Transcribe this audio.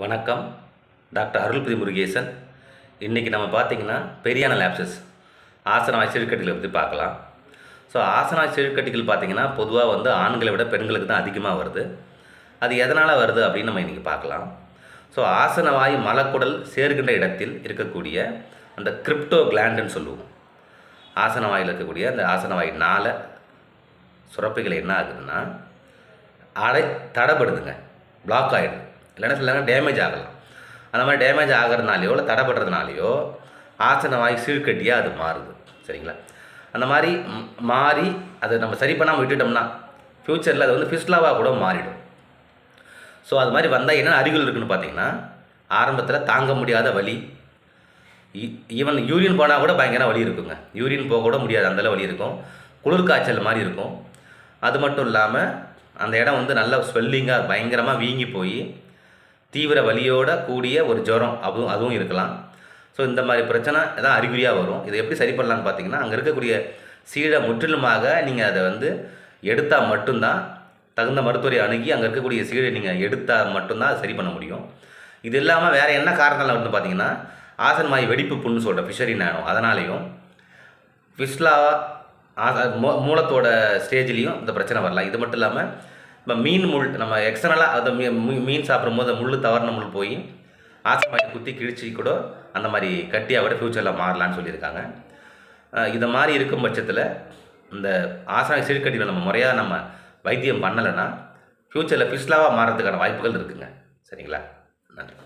வணக்கம். டாக்டர் அருள்பிரி முருகேசன். இன்றைக்கி நம்ம பார்த்தீங்கன்னா பெரியான லேப்சஸ் ஆசனவாய் செழுக்கட்டிகளை பற்றி பார்க்கலாம். ஸோ ஆசனாய் செழுக்கட்டிகள் பார்த்தீங்கன்னா பொதுவாக வந்து ஆண்களை விட பெண்களுக்கு தான் அதிகமாக வருது. அது எதனால் வருது அப்படின்னு நம்ம இன்றைக்கி பார்க்கலாம். ஸோ ஆசனவாய் மலக்குடல் சேர்கின்ற இடத்தில் இருக்கக்கூடிய அந்த கிரிப்டோ கிளாண்டுன்னு சொல்லுவோம். ஆசனவாயில் இருக்கக்கூடிய அந்த ஆசனவாய் நாளை சுரப்பிகள் என்ன ஆகுதுன்னா அடை தடைப்படுதுங்க. பிளாக் ஆகிடுது இல்லைன்னா சில டேமேஜ் ஆகலாம். அந்த மாதிரி டேமேஜ் ஆகிறதுனாலையோ இல்லை தடைப்படுறதுனாலையோ ஆசன வாய் சீழ்கட்டியாக அது மாறுது. சரிங்களா? அந்த மாதிரி மாறி அதை நம்ம சரி பண்ணாமல் விட்டுட்டோம்னா ஃப்யூச்சரில் அது வந்து ஃபிஸ்லாவாக கூட மாறிடும். ஸோ அது மாதிரி வந்தால் என்ன அறிகுறி இருக்குன்னு பார்த்தீங்கன்னா ஆரம்பத்தில் தாங்க முடியாத வலி. ஈவன் யூரின் போனால் கூட பயங்கர வலி இருக்குங்க. யூரின் போக கூட முடியாது அந்தளவு வலி இருக்கும். குளிர் காய்ச்சல் மாதிரி இருக்கும். அது மட்டும் இல்லாமல் அந்த இடம் வந்து நல்ல ஸ்வெல்லிங்காக பயங்கரமாக வீங்கி போய் தீவிர வலியோட கூடிய ஒரு ஜுரம் அதுவும் அதுவும் இருக்கலாம். ஸோ இந்த மாதிரி பிரச்சனை தான் அறிகுறியாக வரும். இதை எப்படி சரி பண்ணலான்னு பார்த்தீங்கன்னா அங்கே இருக்கக்கூடிய சீழை முற்றிலுமாக நீங்கள் அதை வந்து எடுத்தால் மட்டும்தான் தகுந்த மருத்துவரை அணுகி அங்கே இருக்கக்கூடிய சீழை நீங்கள் எடுத்தால் மட்டும்தான் அதை சரி பண்ண முடியும். இது இல்லாமல் வேறு என்ன காரணங்கள் வந்து பார்த்தீங்கன்னா ஆசன்மாய் வெடிப்பு புண்ணு சொல்கிற ஃபிஷரி நேரம் அதனாலேயும் ஃபிஷ்லா மூ மூலத்தோட ஸ்டேஜ்லேயும் இந்த பிரச்சனை வரலாம். இது மட்டும் இல்லாமல் இப்போ மீன் முள் நம்ம எக்ஸ்டர்னலாக அதை மீ மீன் சாப்பிடும்போது முள் தவறின முள் போய் ஆசமாயை குத்தி கிழிச்சி கூட அந்த மாதிரி கட்டியாக விட ஃப்யூச்சரில் மாறலான்னு சொல்லியிருக்காங்க. இதை மாதிரி இருக்கும் பட்சத்தில் இந்த ஆசன சிறுக்கட்டியில் நம்ம முறையாக நம்ம வைத்தியம் பண்ணலைன்னா ஃப்யூச்சரில் ஃபிஸ்லாவாக மாறதுக்கான வாய்ப்புகள் இருக்குங்க. சரிங்களா? நன்றி.